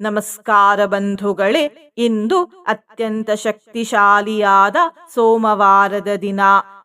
ನಮಸ್ಕಾರ ಬಂಧುಗಳೇ, ಇಂದು ಅತ್ಯಂತ ಶಕ್ತಿಶಾಲಿಯಾದ ಸೋಮವಾರದ ದಿನ.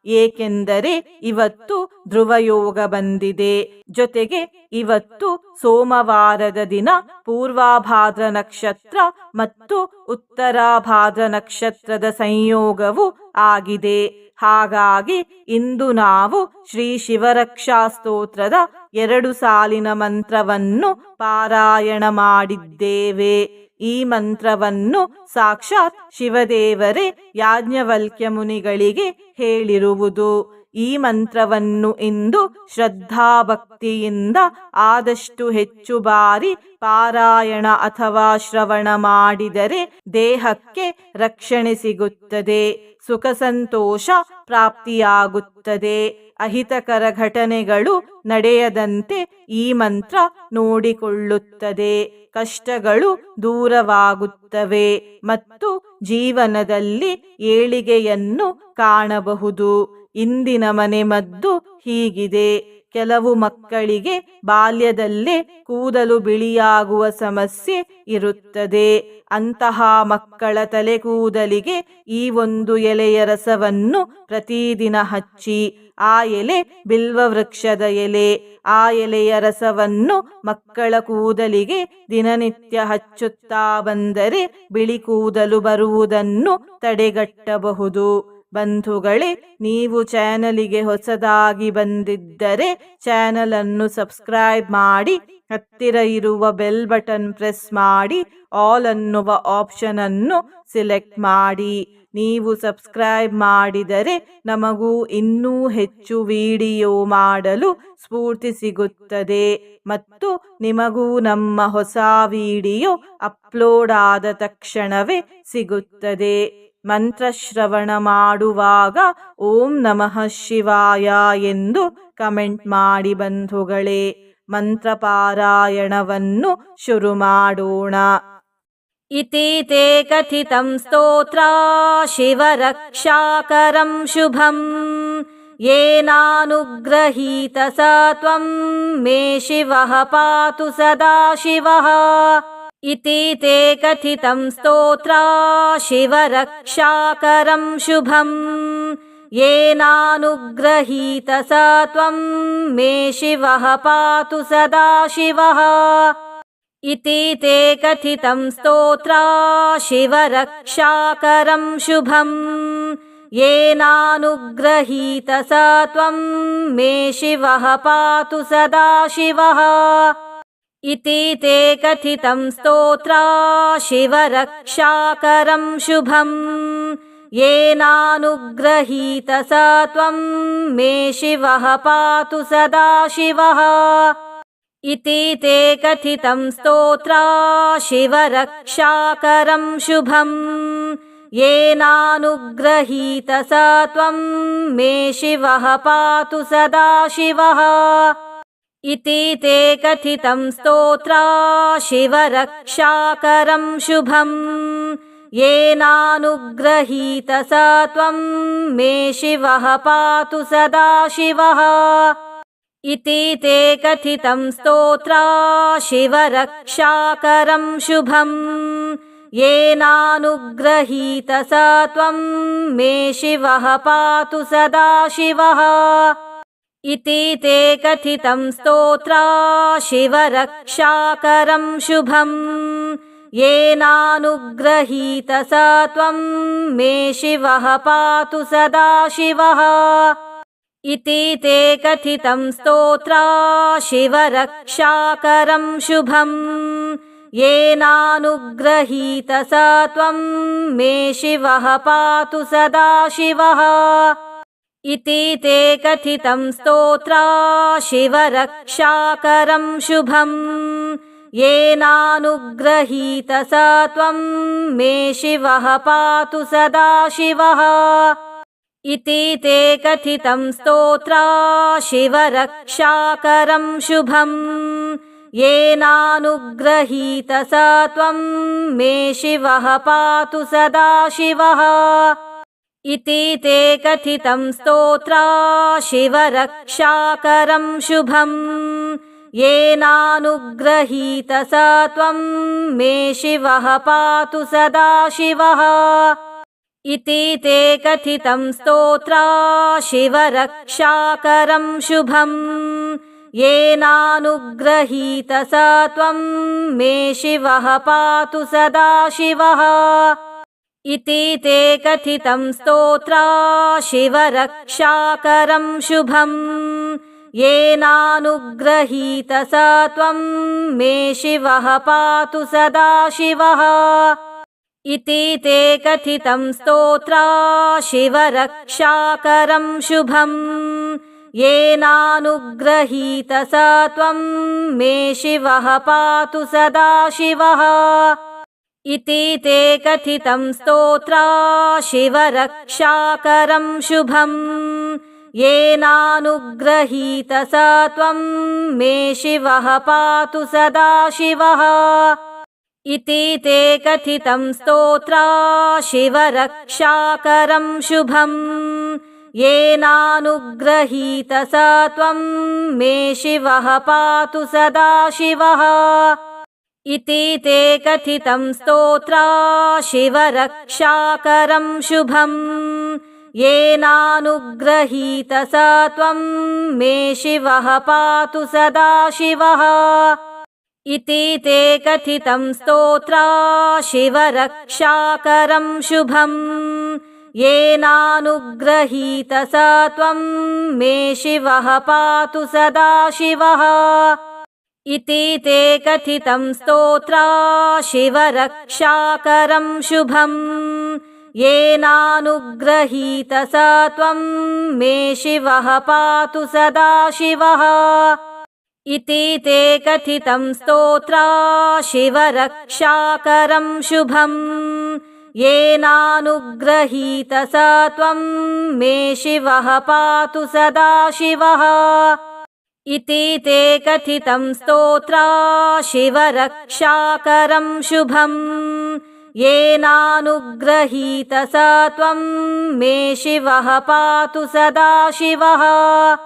ಏಕೆಂದರೆ ಇವತ್ತು ಧ್ರುವಯೋಗ ಬಂದಿದೆ. ಜೊತೆಗೆ ಇವತ್ತು ಸೋಮವಾರದ ದಿನ ಪೂರ್ವಾಭಾದ್ರ ನಕ್ಷತ್ರ ಮತ್ತು ಉತ್ತರಾಭಾದ್ರ ನಕ್ಷತ್ರದ ಸಂಯೋಗವು ಆಗಿದೆ. ಹಾಗಾಗಿ ಇಂದು ನಾವು ಶ್ರೀ ಶಿವರಕ್ಷಾ ಸ್ತೋತ್ರದ ಎರಡು ಸಾಲಿನ ಮಂತ್ರವನ್ನು ಪಾರಾಯಣ ಮಾಡಿದ್ದೇವೆ. ಈ ಮಂತ್ರವನ್ನು ಸಾಕ್ಷಾತ್ ಶಿವದೇವರೇ ಯಾಜ್ಞವಲ್ಕ್ಯ ಮುನಿಗಳಿಗೆ ಹೇಳಿರುವುದು. ಈ ಮಂತ್ರವನ್ನು ಇಂದು ಶ್ರದ್ಧಾಭಕ್ತಿಯಿಂದ ಆದಷ್ಟು ಹೆಚ್ಚು ಬಾರಿ ಪಾರಾಯಣ ಅಥವಾ ಶ್ರವಣ ಮಾಡಿದರೆ ದೇಹಕ್ಕೆ ರಕ್ಷಣೆ ಸಿಗುತ್ತದೆ. ಸುಖ ಸಂತೋಷ ಪ್ರಾಪ್ತಿಯಾಗುತ್ತದೆ. ಅಹಿತಕರ ಘಟನೆಗಳು ನಡೆಯದಂತೆ ಈ ಮಂತ್ರ ನೋಡಿಕೊಳ್ಳುತ್ತದೆ. ಕಷ್ಟಗಳು ದೂರವಾಗುತ್ತವೆ ಮತ್ತು ಜೀವನದಲ್ಲಿ ಏಳಿಗೆಯನ್ನು ಕಾಣಬಹುದು. ಇಂದಿನ ಮನೆಮದ್ದು ಹೀಗಿದೆ. ಕೆಲವು ಮಕ್ಕಳಿಗೆ ಬಾಲ್ಯದಲ್ಲೇ ಕೂದಲು ಬಿಳಿಯಾಗುವ ಸಮಸ್ಯೆ ಇರುತ್ತದೆ. ಅಂತಹ ಮಕ್ಕಳ ತಲೆ ಕೂದಲಿಗೆ ಈ ಒಂದು ಎಲೆಯ ರಸವನ್ನು ಪ್ರತಿದಿನ ಹಚ್ಚಿ, ಆ ಎಲೆ ಬಿಲ್ವ ವೃಕ್ಷದ ಎಲೆ, ಆ ಎಲೆಯ ರಸವನ್ನು ಮಕ್ಕಳ ಕೂದಲಿಗೆ ದಿನನಿತ್ಯ ಹಚ್ಚುತ್ತಾ ಬಂದರೆ ಬಿಳಿ ಕೂದಲು ಬರುವುದನ್ನು ತಡೆಗಟ್ಟಬಹುದು. ಬಂಧುಗಳೇ, ನೀವು ಚಾನಲಿಗೆ ಹೊಸದಾಗಿ ಬಂದಿದ್ದರೆ ಚಾನಲ್ ಅನ್ನು ಸಬ್ಸ್ಕ್ರೈಬ್ ಮಾಡಿ, ಹತ್ತಿರ ಇರುವ ಬೆಲ್ ಬಟನ್ ಪ್ರೆಸ್ ಮಾಡಿ, ಆಲ್ ಅನ್ನುವ ಆಪ್ಷನ್ ಅನ್ನು ಸಿಲೆಕ್ಟ್ ಮಾಡಿ. ನೀವು ಸಬ್ಸ್ಕ್ರೈಬ್ ಮಾಡಿದರೆ ನಮಗೂ ಇನ್ನೂ ಹೆಚ್ಚು ವಿಡಿಯೋ ಮಾಡಲು ಸ್ಫೂರ್ತಿ ಸಿಗುತ್ತದೆ ಮತ್ತು ನಿಮಗೂ ನಮ್ಮ ಹೊಸ ವಿಡಿಯೋ ಅಪ್ಲೋಡ್ ಆದ ತಕ್ಷಣವೇ ಸಿಗುತ್ತದೆ. ಮಂತ್ರಶ್ರವಣ ಮಾಡುವಾಗ ಓಂ ನಮಃ ಶಿವಾಯ ಎಂದು ಕಮೆಂಟ್ ಮಾಡಿ ಬಂಧುಗಳೇ, ಮಂತ್ರಪಾರಾಯಣವನ್ನು ಶುರು ಮಾಡೋಣ. ಇತೀತೆ ಕಥಿತಂ ಸ್ತೋತ್ರ, ಶಿವರಕ್ಷಾಕರಂ ಶುಭಂ, ಏನಾನುಗ್ರಹೀತ ಸ ತ್ವಂ, ಮೇ ಶಿವಃ ಪಾತು ಸದಾ ಶಿವ. इति ते कथितं स्तोत्रा शिवरक्षाकरं शुभम् येनानुग्रहीत स त्वं मे शिवः पातु सदा शिवः। इति ते कथितं स्तोत्रा शिवरक्षाकरं शुभम् येनानुग्रहीत स त्वं मे शिवः पातु सदा शिवः इति ते कथितं स्तोत्रा शिवरक्षाकरं शुभम् येनानुग्रहीत स त्वं मे शिवः पातु सदा शिवः। इति ते कथितं स्तोत्रा शिवरक्षाकरं शुभम् येनानुग्रहीत स त्वं मे शिवः पातु सदा शिवः इति ते कथितं स्तोत्रा शिवरक्षाकरं शुभम् येनानुग्रहीत स त्वं मे शिवः पातु सदा शिवः। इति ते कथितं स्तोत्रा शिवरक्षाकरं शुभम् येनानुग्रहीत स त्वं मे शिवः पातु सदा शिवः इति ते कथितं स्तोत्रा शिवरक्षाकरं शुभम् येनानुग्रहीत स त्वं मे शिवः पातु सदा शिवः। इति ते कथितं स्तोत्रा शिवरक्षाकरं शुभम् येनानुग्रहीत स त्वं मे शिवः पातु सदा शिवः इति ते कथितं स्तोत्रा शिवरक्षाकरं शुभम् येनानुग्रहीत स त्वं मे शिवः पातु सदा शिवः। इति ते कथितं स्तोत्रा शिवरक्षाकरं शुभम् येनानुग्रहीत स त्वं मे शिवः पातु सदा शिवः इति ते कथितं स्तोत्रा शिवरक्षाकरं शुभम् येनानुग्रहीतसत्वं मे शिवः पातु सदा शिवः। इति ते कथितं स्तोत्रा शिवरक्षाकरं शुभम् येनानुग्रहीतसत्वं मे शिवः पातु सदा शिवः इति ते कथितं स्तोत्रा शिवरक्षाकरं शुभम् येनानुग्रहीतसत्वं मे शिवः पातु सदा शिवः। इति ते कथितं स्तोत्रा शिवरक्षाकरं शुभम् येनानुग्रहीतसत्वं मे शिवः पातु सदा शिवः इति ते कथितं स्तोत्रा शिवरक्षाकरं शुभम्। येनानुग्रहीतसत्वं मे शिवः पातु सदा शिवः। इति ते कथितं स्तोत्रा शिवरक्षाकरं शुभम्। येनानुग्रहीतसत्वं मे शिवः पातु सदा शिवः इति ते कथितं स्तोत्रा शिवरक्षाकरं शुभम्। येनानुग्रहीतसत्वं मे शिवः पातु सदा शिवः। इति ते कथितं स्तोत्रा शिवरक्षाकरं शुभम्। येनानुग्रहीतसत्वं मे शिवः पातु सदा शिवः इति ते कथितं स्तोत्रा शिवरक्षाकरं शुभम्। येनानुग्रहीतसत्वं मे शिवः पातु सदा शिवः। इति ते कथितं स्तोत्रा शिवरक्षाकरं शुभम्। येनानुग्रहीतसत्वं मे शिवः पातु सदा शिवः इति ते कथितं स्तोत्रा शिवरक्षाकरं शुभम्। येनानुग्रहीतसत्वं मे शिवः पातु सदा शिवः।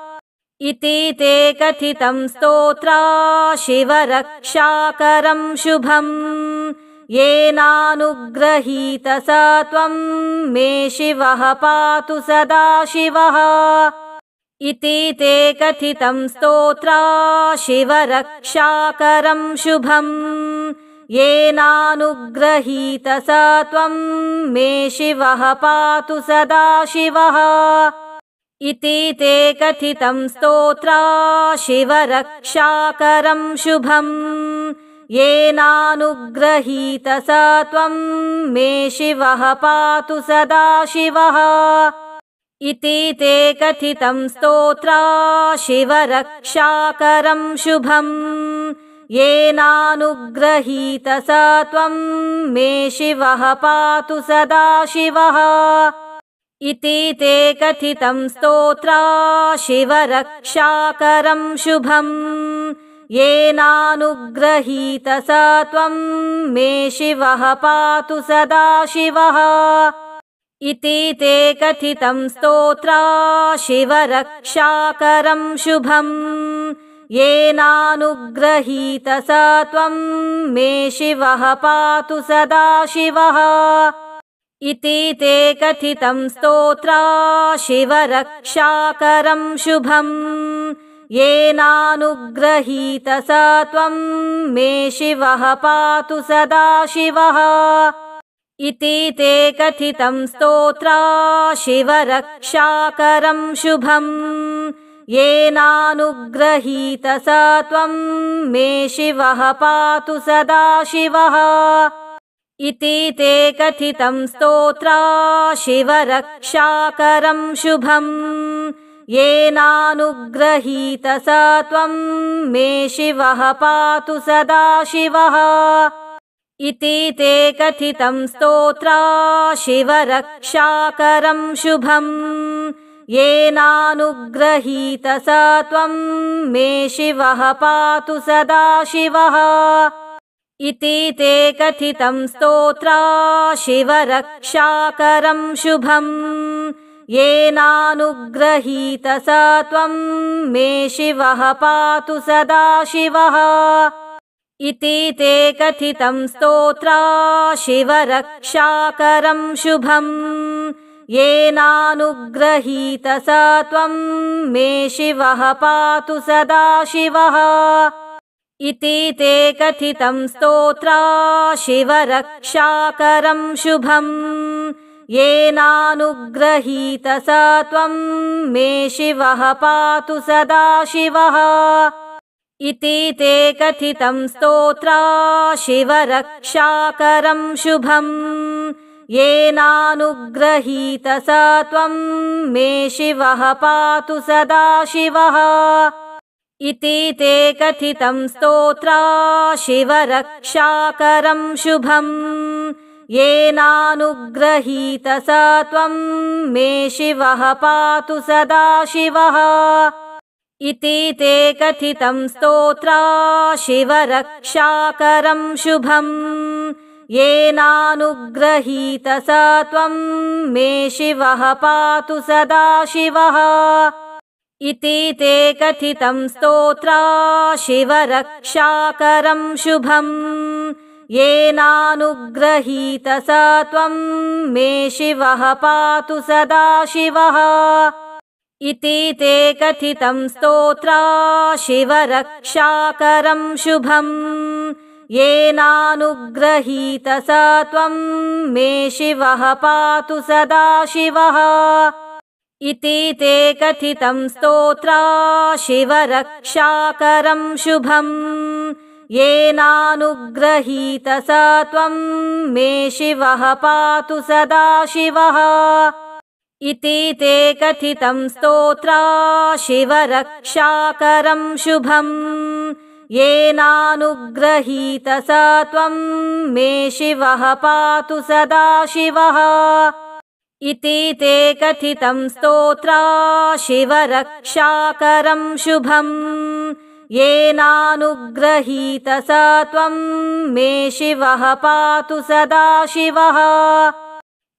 इति ते कथितं स्तोत्रा शिवरक्षाकरं शुभम्। येनानुग्रहीतसत्वं मे शिवः पातु सदा शिवः इति ते कथितं स्तोत्रा शिवरक्षाकरं शुभम्। येनानुग्रहीतसत्वं मे शिवः पातु सदा शिवः। इति ते कथितं स्तोत्रा शिवरक्षाकरं शुभम्। येनानुग्रहीतसत्वं मे शिवः पातु सदा शिवः इति ते कथितं स्तोत्रा शिवरक्षाकरं शुभम्। येनानुग्रहीतसत्वं मे शिवः पातु सदा शिवः। इति ते कथितं स्तोत्रा शिवरक्षाकरं शुभम्। येनानुग्रहीतसत्वं मे शिवः पातु सदा शिवः इति ते कथितं स्तोत्रा शिवरक्षाकरं शुभम्। येनानुग्रहीतसत्वं मे शिवः पातु सदा शिवः। इति ते कथितं स्तोत्रा शिवरक्षाकरं शुभम्। येनानुग्रहीतसत्वं मे शिवः पातु सदा शिवः इति ते कथितं स्तोत्रा शिवरक्षाकरं शुभम्। येनानुग्रहीतसत्वं मे शिवः पातु सदा शिवः। इति ते कथितं स्तोत्रा शिवरक्षाकरं शुभम्। येनानुग्रहीतसत्वं मे शिवः पातु सदा शिवः इति ते कथितं स्तोत्रा शिवरक्षाकरं शुभम्। येनानुग्रहीतसत्वं मे शिवः पातु सदा शिवः। इति ते कथितं स्तोत्रा शिवरक्षाकरं शुभम्। येनानुग्रहीतसत्वं मे शिवः पातु सदा शिवः इति ते कथितं स्तोत्रा शिवरक्षाकरं शुभम्। येनानुग्रहीतसत्वं मे शिवः पातु सदा शिवः। इति ते कथितं स्तोत्रा शिवरक्षाकरं शुभम्। येनानुग्रहीतसत्वं मे शिवः पातु सदा शिवः इति ते कथितं स्तोत्रा शिवरक्षाकरं शुभम्। येनानुग्रहीतसत्वं मे शिवः पातु सदा शिवः। इति ते कथितं स्तोत्रा शिवरक्षाकरं शुभम्। येनानुग्रहीतसत्वं मे शिवः पातु सदा शिवः इति ते कथितं स्तोत्रा शिवरक्षाकरं शुभम्। येनानुग्रहीतसत्वं मे शिवः पातु सदा शिवः। इति ते कथितं स्तोत्रा शिवरक्षाकरं शुभम्। येनानुग्रहीतसत्वं मे शिवः पातु सदा शिवः इति ते कथितं स्तोत्रा शिवरक्षाकरं शुभम्। येनानुग्रहीतसत्वं मे शिवः पातु सदा शिवः। इति ते कथितं स्तोत्रा शिवरक्षाकरं शुभम्। येनानुग्रहीतसत्वं मे शिवः पातु सदा शिवः इति ते कथितं स्तोत्रा शिवरक्षाकरं शुभम् येनानुग्रहीतसत्वं मे शिवः पातु सदा शिवः। इति ते कथितं स्तोत्रा शिवरक्षाकरं शुभम् येनानुग्रहीतसत्वं मे शिवः पातु सदा शिवः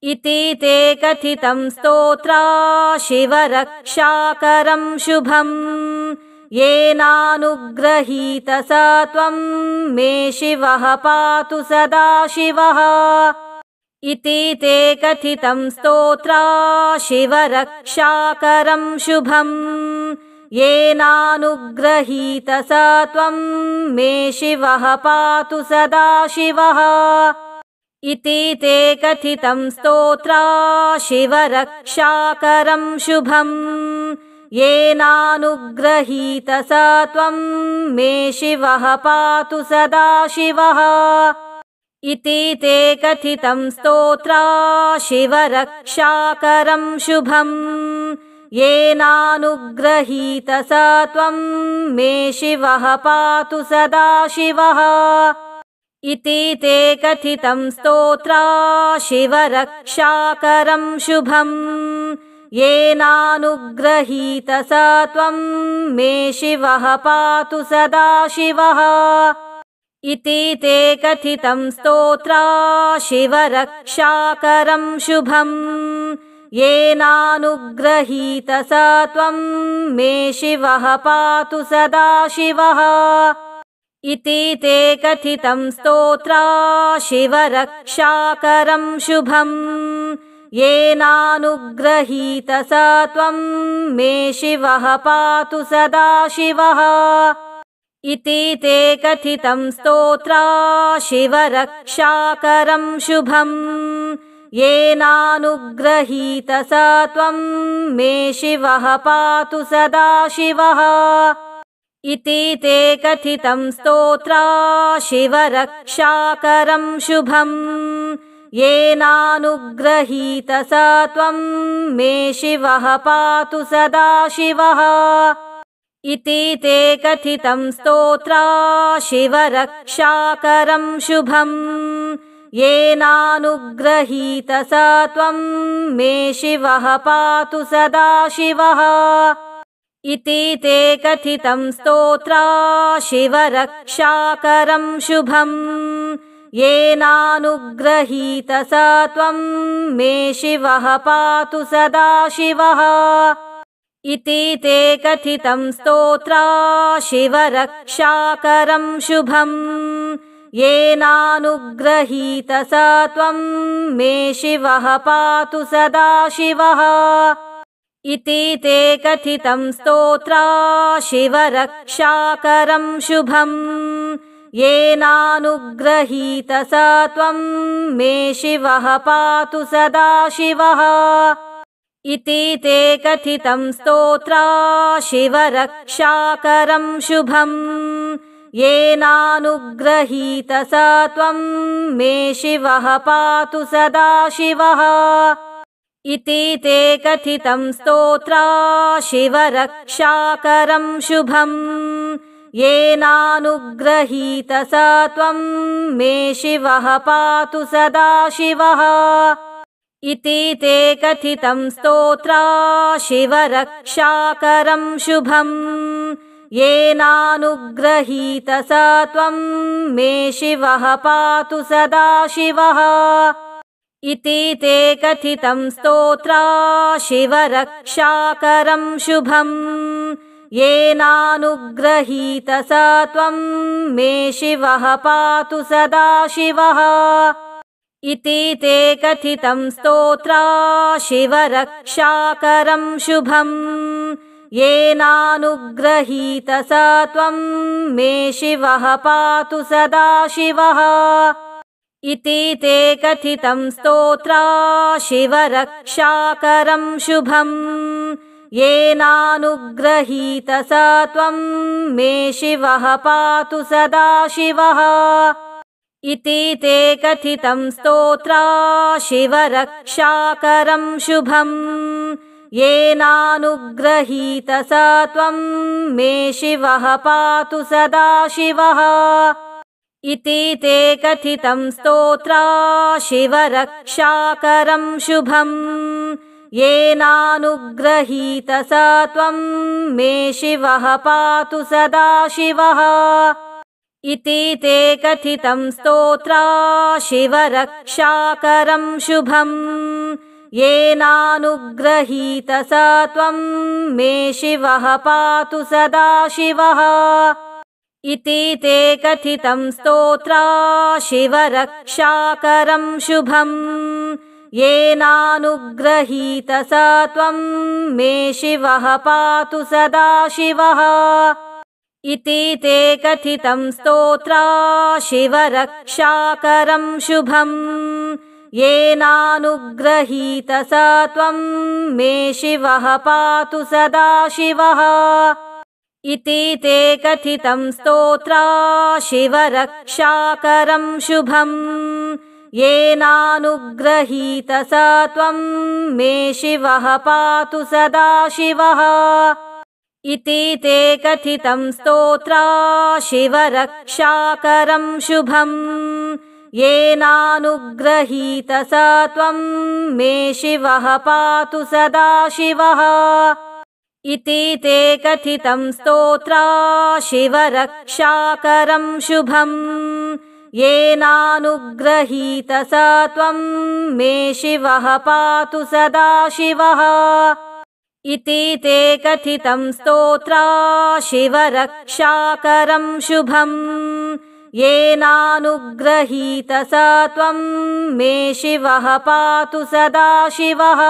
इति ते कथितं स्तोत्रा शिवरक्षाकरं शुभम्। येनानुग्रहीतसत्वं मे शिवः पातु सदा शिवः। इति ते कथितं स्तोत्रा शिवरक्षाकरं शुभम्। येनानुग्रहीतसत्वं मे शिवः पातु सदा शिवः इति ते कथितं स्तोत्रा शिवरक्षाकरं शुभम् येनानुग्रहीतसत्वं मे शिवः पातु सदा शिवः। इति ते कथितं स्तोत्रा शिवरक्षाकरं शुभम् येनानुग्रहीतसत्वं मे शिवः पातु सदा शिवः इति ते कथितं स्तोत्रा शिवरक्षाकरं शुभम् येनानुग्रहीतसत्वं मे शिवः पातु सदा शिवः। इति ते कथितं स्तोत्रा शिवरक्षाकरं शुभम् येनानुग्रहीतसत्वं मे शिवः पातु सदा शिवः इति ते कथितं स्तोत्रा शिवरक्षाकरं शुभम् येनानुग्रहीतसत्वं मे शिवः पातु सदा शिवः। इति ते कथितं स्तोत्रा शिवरक्षाकरं शुभम् येनानुग्रहीतसत्वं मे शिवः पातु सदा शिवः इति ते कथितं स्तोत्रा शिवरक्षाकरं शुभम्। येनानुग्रहीतसत्वं मे शिवः पातु सदा शिवः। इति ते कथितं स्तोत्रा शिवरक्षाकरं शुभम्। येनानुग्रहीतसत्वं मे शिवः पातु सदा शिवः इति ते कथितं स्तोत्रा शिवरक्षाकरं शुभम्। येनानुग्रहीत स त्वं मे शिवः पातु सदा शिवः। इति ते कथितं स्तोत्रा शिवरक्षाकरं शुभम्। येनानुग्रहीत स त्वं मे शिवः पातु सदा शिवः इति ते कथितं स्तोत्रा शिवरक्षाकरं शुभम्। येनानुग्रहीत स त्वं मे शिवः पातु सदा शिवः। इति ते कथितं स्तोत्रा शिवरक्षाकरं शुभम्। येनानुग्रहीत स त्वं मे शिवः पातु सदा शिवः इति ते कथितं स्तोत्रा शिवरक्षाकरं शुभम्। येनानुग्रहीत स त्वं मे शिवः पातु सदा शिवः। इति ते कथितं स्तोत्रा शिवरक्षाकरं शुभम्। येनानुग्रहीत स त्वं मे शिवः पातु सदा शिवः इति ते कथितं स्तोत्रा शिवरक्षाकरं शुभम्। येनानुग्रहीत स त्वं मे शिवः पातु सदा शिवः। इति ते कथितं स्तोत्रा शिवरक्षाकरं शुभम्। येनानुग्रहीत स त्वं मे शिवः पातु सदा शिवः इति ते कथितं स्तोत्रा शिवरक्षाकरं शुभम्। येनानुग्रहीत स त्वं मे शिवः पातु सदा शिवः। इति ते कथितं स्तोत्रा शिवरक्षाकरं शुभम्। येनानुग्रहीत स त्वं मे शिवः पातु सदा शिवः इति ते कथितं स्तोत्रा शिवरक्षाकरं शुभम्। येनानुग्रहीत स त्वं मे शिवः पातु सदा शिवः। इति ते कथितं स्तोत्रा शिवरक्षाकरं शुभम्। येनानुग्रहीत स त्वं मे शिवः पातु सदा शिवः इति ते कथितं स्तोत्रा शिवरक्षाकरं शुभम्। येनानुग्रहीत स त्वं मे शिवः पातु सदा शिवः। इति ते कथितं स्तोत्रा शिवरक्षाकरं शुभम्। येनानुग्रहीत स त्वं मे शिवः पातु सदा शिवः इति ते कथितं स्तोत्रा शिवरक्षाकरं शुभम्। येनानुग्रहीत स त्वं मे शिवः पातु सदा शिवः। इति ते कथितं स्तोत्रा शिवरक्षाकरं शुभम्। येनानुग्रहीत स त्वं मे शिवः पातु सदा शिवः इति ते कथितं स्तोत्रा शिवरक्षाकरं शुभम्। येनानुग्रहीत स त्वं मे शिवः पातु सदा शिवः। इति ते कथितं स्तोत्रा शिवरक्षाकरं शुभम्। येनानुग्रहीत स त्वं मे शिवः पातु सदा शिवः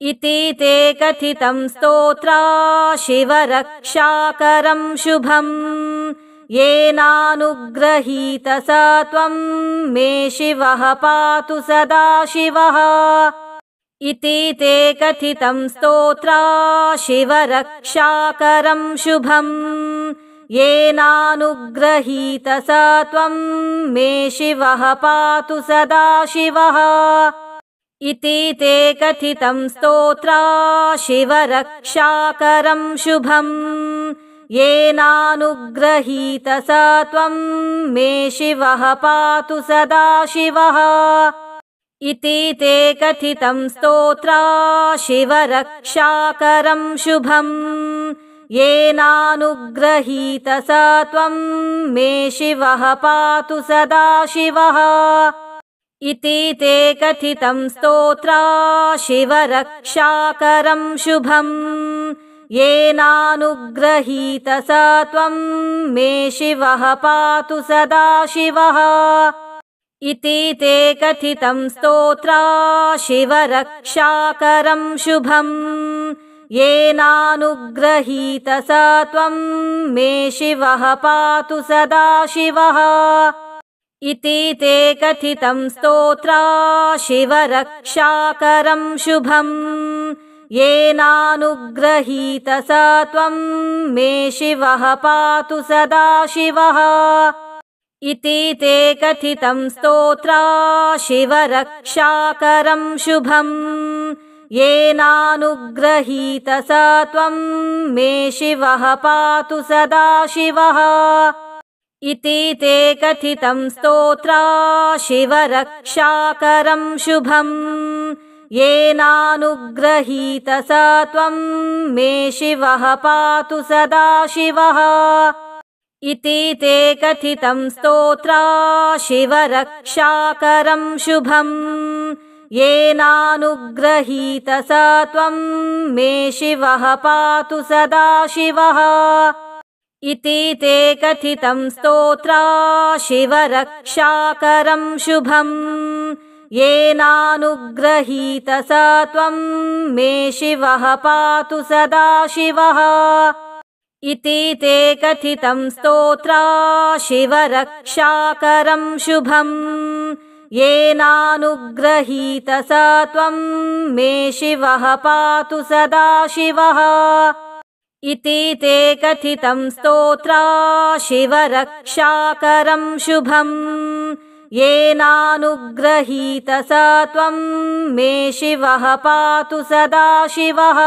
इति ते कथितं स्तोत्रा शिवरक्षाकरं शुभम्। येनानुग्रहीत स त्वं मे शिवः पातु सदा शिवः। इति ते कथितं स्तोत्रा शिवरक्षाकरं शुभम्। येनानुग्रहीत स त्वं मे शिवः पातु सदा शिवः इति ते कथितं स्तोत्रा शिवरक्षाकरं शुभम्। येनानुग्रहीत स त्वं मे शिवः पातु सदा शिवः। इति ते कथितं स्तोत्रा शिवरक्षाकरं शुभम्। येनानुग्रहीतसत्वं मे शिवः पातु सदा शिवः इति ते कथितं स्तोत्रा शिवरक्षाकरं शुभम्। येनानुग्रहीतसत्वं मे शिवः पातु सदा शिवः। इति ते कथितं स्तोत्रा शिवरक्षाकरं शुभम्। येनानुग्रहीतसत्वं मे शिवः पातु सदा शिवः इति ते कथितं स्तोत्रा शिवरक्षाकरं शुभम्। येनानुग्रहीतसत्वं मे शिवः पातु सदा शिवः। इति ते कथितं स्तोत्रा शिवरक्षाकरं शुभम्। येनानुग्रहीतसत्वं मे शिवः पातु सदा शिवः इति ते कथितं स्तोत्रा शिवरक्षाकरं शुभम्। येनानुग्रहीतसत्वं मे शिवः पातु सदा शिवः। इति ते कथितं स्तोत्रा शिवरक्षाकरं शुभम्। येनानुग्रहीतसत्वं मे शिवः पातु सदा शिवः इति ते कथितं स्तोत्रा शिवरक्षाकरं शुभम्। येनानुग्रहीतसत्वं मे शिवः पातु सदा शिवः। इति ते कथितं स्तोत्रा शिवरक्षाकरं शुभम्। येनानुग्रहीतसत्वं मे शिवः पातु सदा शिवः इति ते कथितं स्तोत्रा शिवरक्षाकरं शुभम्। येनानुग्रहीतसत्वं मे शिवः पातु सदा शिवः।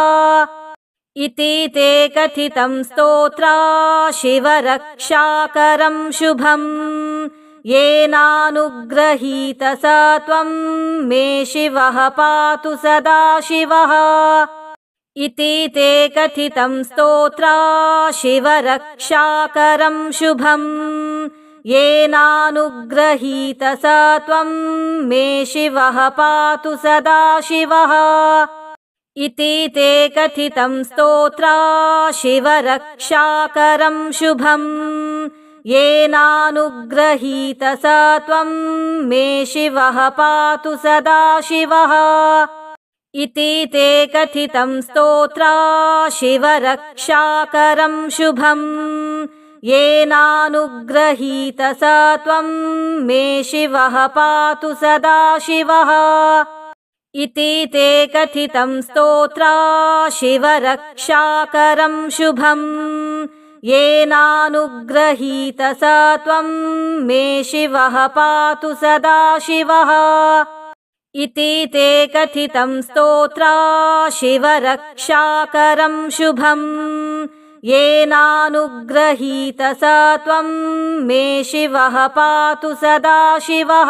इति ते कथितं स्तोत्रा शिवरक्षाकरं शुभम्। येनानुग्रहीतसत्वं मे शिवः पातु सदा शिवः इति ते कथितं स्तोत्रा शिवरक्षाकरं शुभम्। येनानुग्रहीतसत्वं मे शिवः पातु सदा शिवः। इति ते कथितं स्तोत्रा शिवरक्षाकरं शुभम्। येनानुग्रहीतसत्वं मे शिवः पातु सदा शिवः इति ते कथितं स्तोत्रा शिवरक्षाकरं शुभम्। येनानुग्रहीतसत्वं मे शिवः पातु सदा शिवः। इति ते कथितं स्तोत्रा शिवरक्षाकरं शुभम्। येनानुग्रहीतसत्वं मे शिवः पातु सदा शिवः इति ते कथितं स्तोत्रा शिवरक्षाकरं शुभम्। येनानुग्रहीतसत्वं मे शिवः पातु सदा शिवः।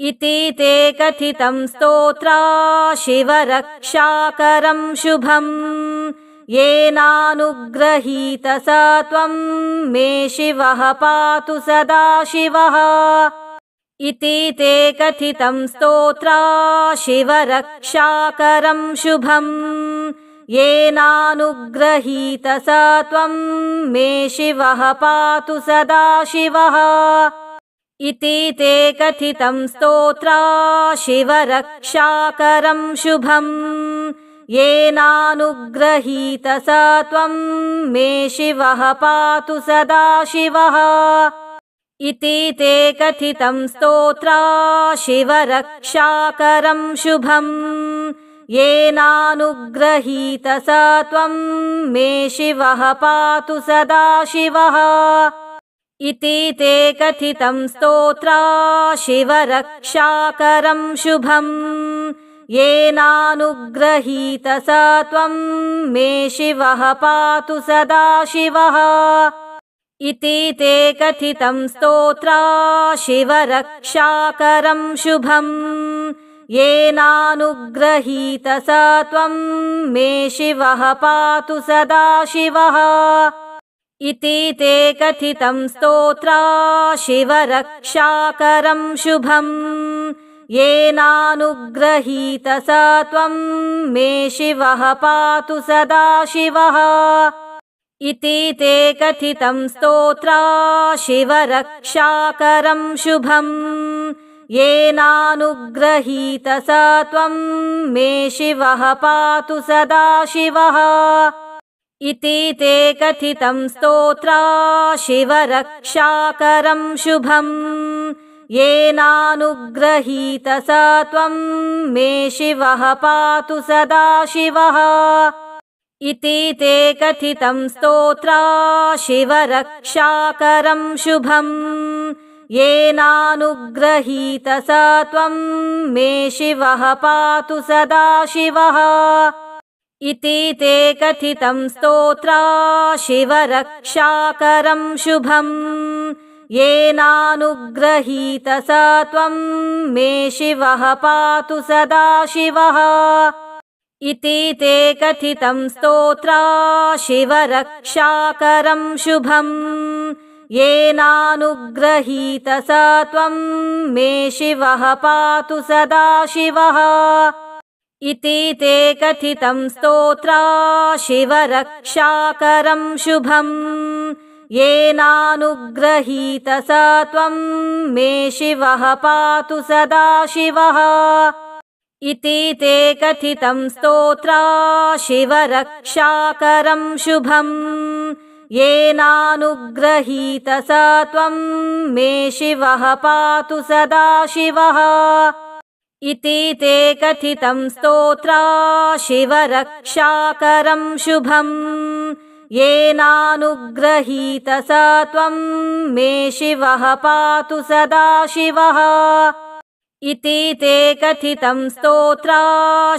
इति ते कथितं स्तोत्रा शिवरक्षाकरं शुभम्। येनानुग्रहीतसत्वं मे शिवः पातु सदा शिवः इति ते कथितं स्तोत्रा शिवरक्षाकरं शुभम्। येनानुग्रहीतसत्वं मे शिवः पातु सदा शिवः। इति ते कथितं स्तोत्रा शिवरक्षाकरं शुभम्। येनानुग्रहीतसत्वं मे शिवः पातु सदा शिवः इति ते कथितं स्तोत्रा शिवरक्षाकरं शुभम्। येनानुग्रहीतसत्वं मे शिवः पातु सदा शिवः। इति ते कथितं स्तोत्रा शिवरक्षाकरं शुभम्। येनानुग्रहीतसत्वं मे शिवः पातु सदा शिवः इति ते कथितं स्तोत्रा शिवरक्षाकरं शुभम्। येनानुग्रहीत स त्वं मे शिवः पातु सदा शिवः। इति ते कथितं स्तोत्रा शिवरक्षाकरं शुभम्। येनानुग्रहीत स त्वं मे शिवः पातु सदा शिवः इति ते कथितं स्तोत्रा शिवरक्षाकरं शुभम्। येनानुग्रहीत स त्वं मे शिवः पातु सदा शिवः। इति ते कथितं स्तोत्रा शिवरक्षाकरं शुभम्। येनानुग्रहीत स त्वं मे शिवः पातु सदा शिवः इति ते कथितं स्तोत्रा शिवरक्षाकरं शुभम्। येनानुग्रहीत स त्वं मे शिवः पातु सदा शिवः। इति ते कथितं स्तोत्रा शिवरक्षाकरं शुभम्। येनानुग्रहीत स त्वं मे शिवः पातु सदा शिवः इति ते कथितं स्तोत्रा शिवरक्षाकरं शुभम्। येनानुग्रहीत स त्वं मे शिवः पातु सदा शिवः। इति ते कथितं स्तोत्रा शिवरक्षाकरं शुभम्। येनानुग्रहीत स त्वं मे शिवः पातु सदा शिवः इति ते कथितं स्तोत्रा शिवरक्षाकरं शुभम् येनानुग्रहीत स त्वं मे शिवः पातु सदा शिवः। इति ते कथितं स्तोत्रा शिवरक्षाकरं शुभम् येनानुग्रहीत स त्वं मे शिवः पातु सदा शिवः इति ते कथितं स्तोत्रा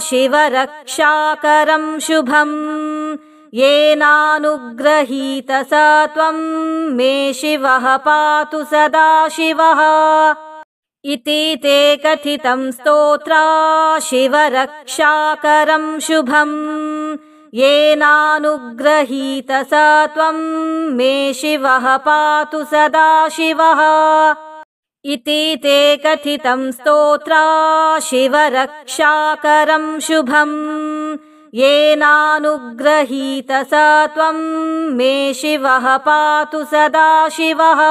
शिवरक्षाकरं शुभम् येनानुग्रहीत स त्वं मे शिवः पातु सदा शिवः। इति ते कथितं स्तोत्रा शिवरक्षाकरं शुभम् येनानुग्रहीत स त्वं मे शिवः पातु सदा शिवः इति ते कथितं स्तोत्रा शिवरक्षाकरं शुभम् येनानुग्रहीत स त्वं मे शिवः पातु सदा शिवः